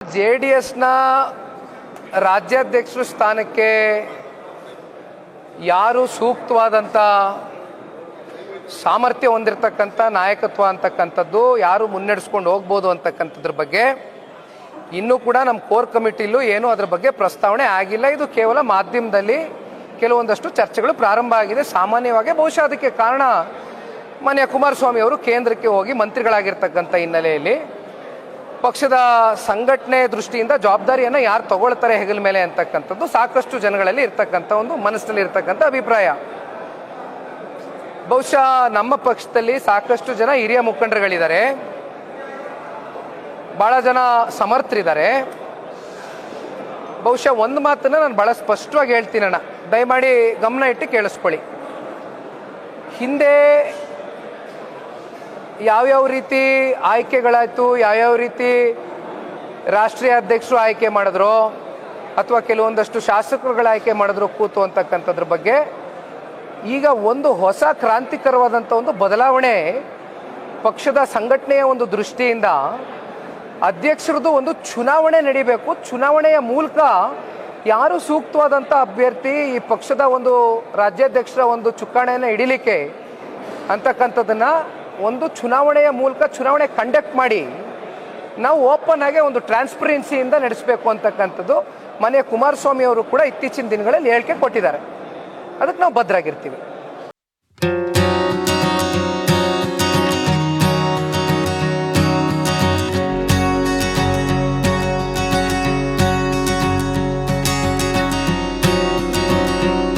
J D ಎಸ್ನ ರಾಜ್ಯಾಧ್ಯಕ್ಷರ ಸ್ಥಾನಕ್ಕೆ ಯಾರು ಸೂಕ್ತವಾದಂಥ ಸಾಮರ್ಥ್ಯ ಹೊಂದಿರತಕ್ಕಂಥ ನಾಯಕತ್ವ ಅಂತಕ್ಕಂಥದ್ದು, ಯಾರು ಮುನ್ನಡೆಸ್ಕೊಂಡು ಹೋಗ್ಬೋದು ಅಂತಕ್ಕಂಥದ್ರ ಬಗ್ಗೆ ಇನ್ನೂ ಕೂಡ ನಮ್ಮ ಕೋರ್ ಕಮಿಟಿಲೂ ಏನು ಅದ್ರ ಬಗ್ಗೆ ಪ್ರಸ್ತಾವನೆ ಆಗಿಲ್ಲ. ಇದು ಕೇವಲ ಮಾಧ್ಯಮದಲ್ಲಿ ಕೆಲವೊಂದಷ್ಟು ಚರ್ಚೆಗಳು ಪ್ರಾರಂಭ ಆಗಿದೆ. ಸಾಮಾನ್ಯವಾಗಿ ಬಹುಶಃ ಅದಕ್ಕೆ ಕಾರಣ ಮಾನ್ಯ ಕುಮಾರಸ್ವಾಮಿ ಅವರು ಕೇಂದ್ರಕ್ಕೆ ಹೋಗಿ ಮಂತ್ರಿಗಳಾಗಿರ್ತಕ್ಕಂಥ ಹಿನ್ನೆಲೆಯಲ್ಲಿ. ಪಕ್ಷದ ಸಂಘಟನೆ ದೃಷ್ಟಿಯಿಂದ ಜವಾಬ್ದಾರಿಯನ್ನು ಯಾರು ತಗೊಳ್ತಾರೆ ಹೆಗಲ ಮೇಲೆ ಅಂತಕ್ಕಂಥದ್ದು ಸಾಕಷ್ಟು ಜನಗಳಲ್ಲಿ ಇರ್ತಕ್ಕಂಥ ಒಂದು ಮನಸ್ಸಿನಲ್ಲಿ ಇರ್ತಕ್ಕಂಥ ಅಭಿಪ್ರಾಯ. ಬಹುಶಃ ನಮ್ಮ ಪಕ್ಷದಲ್ಲಿ ಸಾಕಷ್ಟು ಜನ ಹಿರಿಯ ಮುಖಂಡರುಗಳಿದ್ದಾರೆ. ಬಹಳ ಜನ ಸಮರ್ಥರಿದ್ದಾರೆ. ಬಹುಶಃ ಒಂದು ಮಾತನ್ನ ನಾನು ಬಹಳ ಸ್ಪಷ್ಟವಾಗಿ ಹೇಳ್ತೀನಣ್ಣ. ದಯಮಾಡಿ ಗಮನ ಇಟ್ಟು ಕೇಳಿಸ್ಕೊಳ್ಳಿ. ಹಿಂದೆ ಯಾವ್ಯಾವ ರೀತಿ ಆಯ್ಕೆಗಳಾಯಿತು, ಯಾವ್ಯಾವ ರೀತಿ ರಾಷ್ಟ್ರೀಯ ಅಧ್ಯಕ್ಷರು ಆಯ್ಕೆ ಮಾಡಿದ್ರು ಅಥವಾ ಕೆಲವೊಂದಷ್ಟು ಶಾಸಕರುಗಳ ಆಯ್ಕೆ ಮಾಡಿದ್ರು ಕೂತು ಅಂತಕ್ಕಂಥದ್ರ ಬಗ್ಗೆ ಈಗ ಒಂದು ಹೊಸ ಕ್ರಾಂತಿಕರವಾದಂಥ ಒಂದು ಬದಲಾವಣೆ ಪಕ್ಷದ ಸಂಘಟನೆಯ ಒಂದು ದೃಷ್ಟಿಯಿಂದ ಅಧ್ಯಕ್ಷರದ್ದು ಒಂದು ಚುನಾವಣೆ ನಡಿಬೇಕು. ಚುನಾವಣೆಯ ಮೂಲಕ ಯಾರು ಸೂಕ್ತವಾದಂಥ ಅಭ್ಯರ್ಥಿ ಈ ಪಕ್ಷದ ಒಂದು ರಾಜ್ಯಾಧ್ಯಕ್ಷರ ಒಂದು ಚುಕ್ಕಾಣೆಯನ್ನು ಹಿಡಿಲಿಕ್ಕೆ ಅಂತಕ್ಕಂಥದ್ದನ್ನ ಒಂದು ಚುನಾವಣೆಯ ಮೂಲಕ ಚುನಾವಣೆ ಕಂಡಕ್ಟ್ ಮಾಡಿ ನಾವು ಓಪನ್ ಆಗಿ ಒಂದು ಟ್ರಾನ್ಸ್ಪರೆನ್ಸಿಯಿಂದ ನಡೆಸಬೇಕು ಅಂತಕ್ಕಂಥದ್ದು ಮನೆಯ ಕುಮಾರಸ್ವಾಮಿ ಅವರು ಕೂಡ ಇತ್ತೀಚಿನ ದಿನಗಳಲ್ಲಿ ಹೇಳಿಕೆ ಕೊಟ್ಟಿದ್ದಾರೆ. ಅದಕ್ಕೆ ನಾವು ಭದ್ರಾಗಿರ್ತೀವಿ.